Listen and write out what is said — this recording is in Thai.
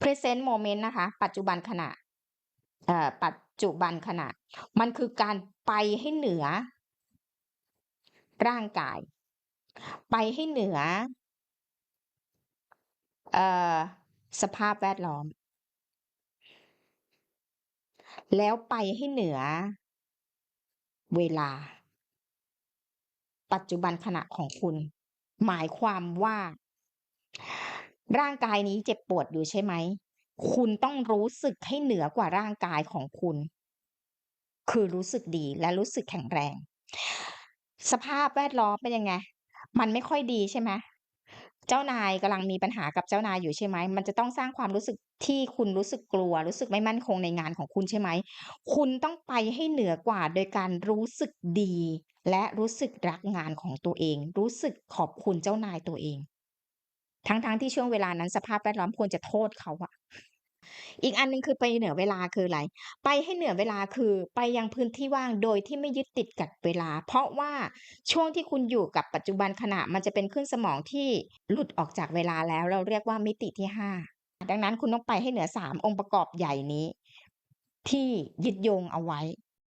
present moment นะคะ ปัจจุบันขณะปัจจุบันขณะ มันคือการไปให้เหนือ ร่างกาย ไปให้เหนืออสภาพแวดล้อม แล้วไปให้เหนือ เวลา ปัจจุบันขณะของคุณ หมายความว่า ร่างกายนี้เจ็บปวดอยู่ใช่ไหม คุณต้องรู้สึกให้เหนือกว่าร่างกายของคุณ คือรู้สึกดีและรู้สึกแข็งแรง สภาพแวดล้อมเป็นยังไง มันไม่ค่อยดีใช่ไหมเจ้านายกำลังมีปัญหากับเจ้านายอยู่ใช่ไหม มันจะต้องสร้างความรู้สึกที่คุณรู้สึกกลัว รู้สึกไม่มั่นคงในงานของคุณใช่ไหม คุณต้องไปให้เหนือกว่าโดยการรู้สึกดี และรู้สึกรักงานของตัวเอง รู้สึกขอบคุณเจ้านายตัวเอง ทั้งๆทที่ช่วงเวลานั้นสภาพแวดล้อมควรจะโทษเขาอะอีกอันหนึ่งคือไปเหนือเวลาคืออะไร ไปให้เหนือเวลาคือไปยังพื้นที่ว่างโดยที่ไม่ยึดติดกับเวลา เพราะว่าช่วงที่คุณอยู่กับปัจจุบันขณะมันจะเป็นคลื่นสมองที่หลุดออกจากเวลาแล้ว เราเรียกว่ามิติที่5ดังนั้นคุณต้องไปให้เหนือ3องค์ประกอบใหญ่นี้ ที่ยึดโยงเอาไว้